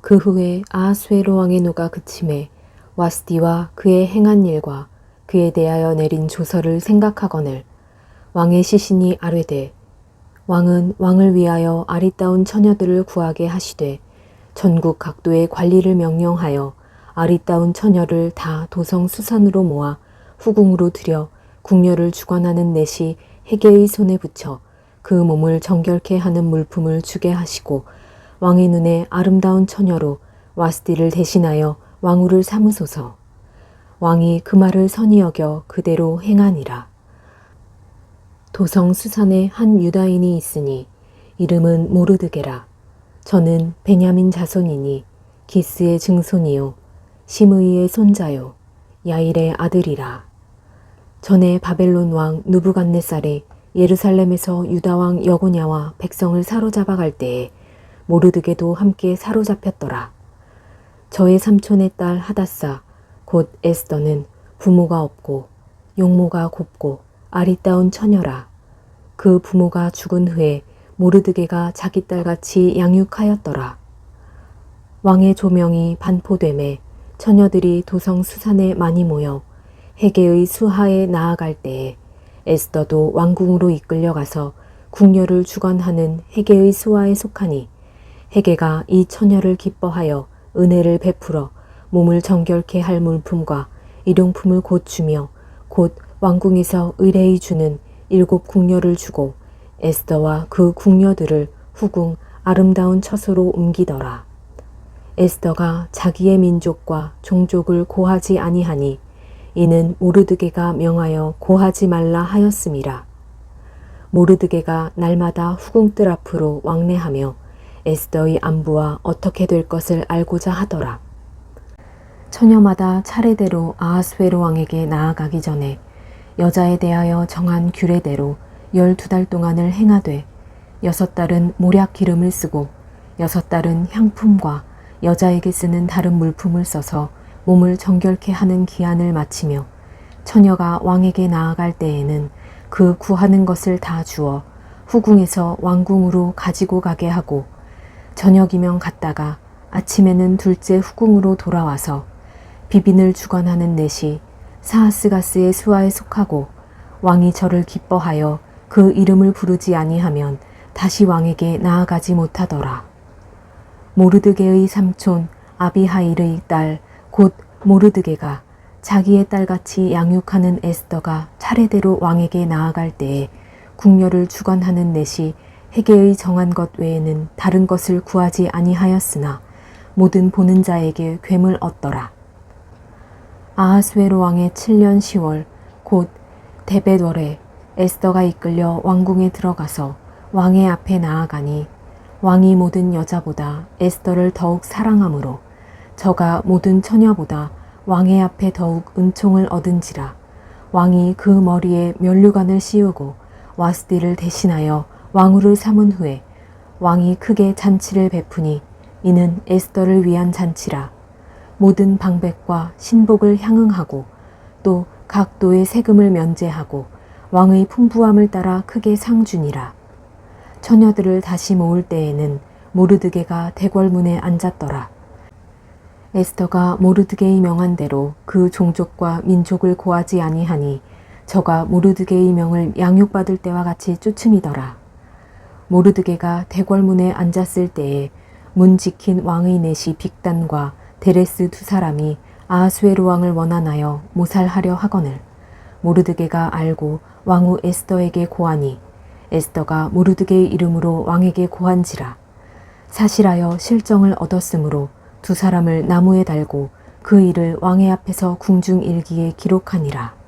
그 후에 아하수에로 왕의 노가 그침에 와스디와 그의 행한 일과 그에 대하여 내린 조서를 생각하거늘 왕의 시신이 아뢰되 왕은 왕을 위하여 아리따운 처녀들을 구하게 하시되 전국 각도의 관리를 명령하여 아리따운 처녀를 다 도성 수산으로 모아 후궁으로 들여 궁녀를 주관하는 넷이 해계의 손에 붙여 그 몸을 정결케 하는 물품을 주게 하시고 왕의 눈에 아름다운 처녀로 와스디를 대신하여 왕후를 삼으소서. 왕이 그 말을 선히 여겨 그대로 행하니라. 도성 수산에 한 유다인이 있으니 이름은 모르드게라. 저는 베냐민 자손이니 기스의 증손이요 시므이의 손자요 야일의 아들이라. 전에 바벨론 왕 누부갓네살이 예루살렘에서 유다 왕 여고냐와 백성을 사로잡아 갈 때에 모르드게도 함께 사로잡혔더라. 저의 삼촌의 딸 하다사 곧 에스더는 부모가 없고 용모가 곱고 아리따운 처녀라. 그 부모가 죽은 후에 모르드게가 자기 딸같이 양육하였더라. 왕의 조명이 반포됨에 처녀들이 도성 수산에 많이 모여 해계의 수하에 나아갈 때에 에스더도 왕궁으로 이끌려가서 궁녀를 주관하는 해계의 수하에 속하니 해계가 이 처녀를 기뻐하여 은혜를 베풀어 몸을 정결케 할 물품과 일용품을 곧 주며 곧 왕궁에서 의뢰히 주는 일곱 궁녀를 주고 에스더와 그 궁녀들을 후궁 아름다운 처소로 옮기더라. 에스더가 자기의 민족과 종족을 고하지 아니하니 이는 모르드게가 명하여 고하지 말라 하였음이라. 모르드게가 날마다 후궁들 앞으로 왕래하며 에스더의 안부와 어떻게 될 것을 알고자 하더라. 처녀마다 차례대로 아하스웨로 왕에게 나아가기 전에 여자에 대하여 정한 규례대로 열두 달 동안을 행하되 여섯 달은 모략 기름을 쓰고 여섯 달은 향품과 여자에게 쓰는 다른 물품을 써서 몸을 정결케 하는 기한을 마치며 처녀가 왕에게 나아갈 때에는 그 구하는 것을 다 주어 후궁에서 왕궁으로 가지고 가게 하고 저녁이면 갔다가 아침에는 둘째 후궁으로 돌아와서 비빈을 주관하는 넷이 사하스가스의 수하에 속하고 왕이 저를 기뻐하여 그 이름을 부르지 아니하면 다시 왕에게 나아가지 못하더라. 모르드게의 삼촌 아비하일의 딸 곧 모르드게가 자기의 딸같이 양육하는 에스더가 차례대로 왕에게 나아갈 때에 궁녀를 주관하는 넷이 해계의 정한 것 외에는 다른 것을 구하지 아니하였으나 모든 보는 자에게 괴물 얻더라. 아하스웨로 왕의 7년 10월 곧 데베월에 에스더가 이끌려 왕궁에 들어가서 왕의 앞에 나아가니 왕이 모든 여자보다 에스더를 더욱 사랑하므로 저가 모든 처녀보다 왕의 앞에 더욱 은총을 얻은지라 왕이 그 머리에 면류관을 씌우고 와스디를 대신하여 왕후를 삼은 후에 왕이 크게 잔치를 베푸니 이는 에스더를 위한 잔치라 모든 방백과 신복을 향응하고 또 각도의 세금을 면제하고 왕의 풍부함을 따라 크게 상주니라. 처녀들을 다시 모을 때에는 모르드게가 대궐문에 앉았더라. 에스더가 모르드게의 명한 대로 그 종족과 민족을 고하지 아니하니 저가 모르드게의 명을 양육받을 때와 같이 쫓음이더라. 모르드게가 대궐문에 앉았을 때에 문 지킨 왕의 넷이 빅단과 데레스 두 사람이 아하수에로 왕을 원하나여 모살하려 하거늘 모르드게가 알고 왕후 에스더에게 고하니 에스더가 모르드게의 이름으로 왕에게 고한지라 사실하여 실정을 얻었으므로 두 사람을 나무에 달고 그 일을 왕의 앞에서 궁중 일기에 기록하니라.